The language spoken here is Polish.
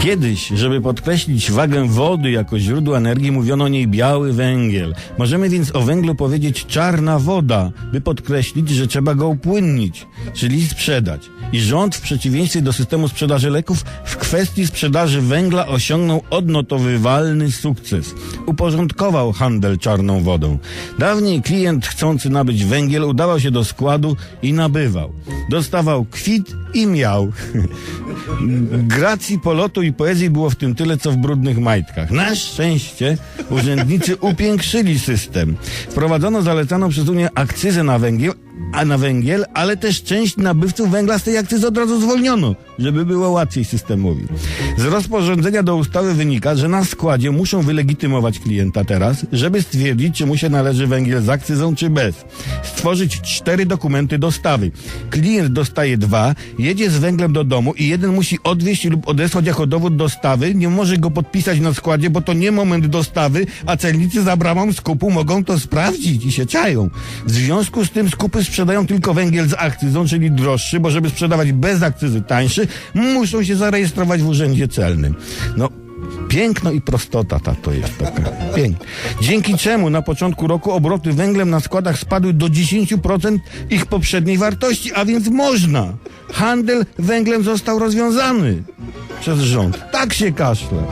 Kiedyś, żeby podkreślić wagę wody jako źródła energii, mówiono o niej biały węgiel. Możemy więc o węglu powiedzieć czarna woda, by podkreślić, że trzeba go upłynnić, czyli sprzedać. I rząd, w przeciwieństwie do systemu sprzedaży leków, w kwestii sprzedaży węgla osiągnął odnotowywalny sukces. Uporządkował handel czarną wodą. Dawniej klient chcący nabyć węgiel udawał się do składu i nabywał. Dostawał kwit i miał. Gracji polotu i poezji było w tym tyle, co w brudnych majtkach. Na szczęście urzędnicy upiększyli system. Wprowadzono zalecaną przez Unię akcyzę na węgiel, a na węgiel, ale też część nabywców węgla z tej akcyzy od razu zwolniono, żeby było łatwiej systemowi. Z rozporządzenia do ustawy wynika, że na składzie muszą wylegitymować klienta teraz, żeby stwierdzić, czy mu się należy węgiel z akcyzą, czy bez. Stworzyć cztery dokumenty dostawy. Klient dostaje dwa, jedzie z węglem do domu i jeden musi odwieźć lub odesłać jako dowód dostawy. Nie może go podpisać na składzie, bo to nie moment dostawy, a celnicy za bramą skupu mogą to sprawdzić i się czają. W związku z tym skupy sprzedają tylko węgiel z akcyzą, czyli droższy, bo żeby sprzedawać bez akcyzy tańszy, muszą się zarejestrować w urzędzie celnym. No, Piękno i prostota ta to jest taka. Pięknie. Dzięki czemu na początku roku obroty węglem na składach spadły do 10% ich poprzedniej wartości, a więc można. Handel węglem został rozwiązany przez rząd. Tak się kaszle.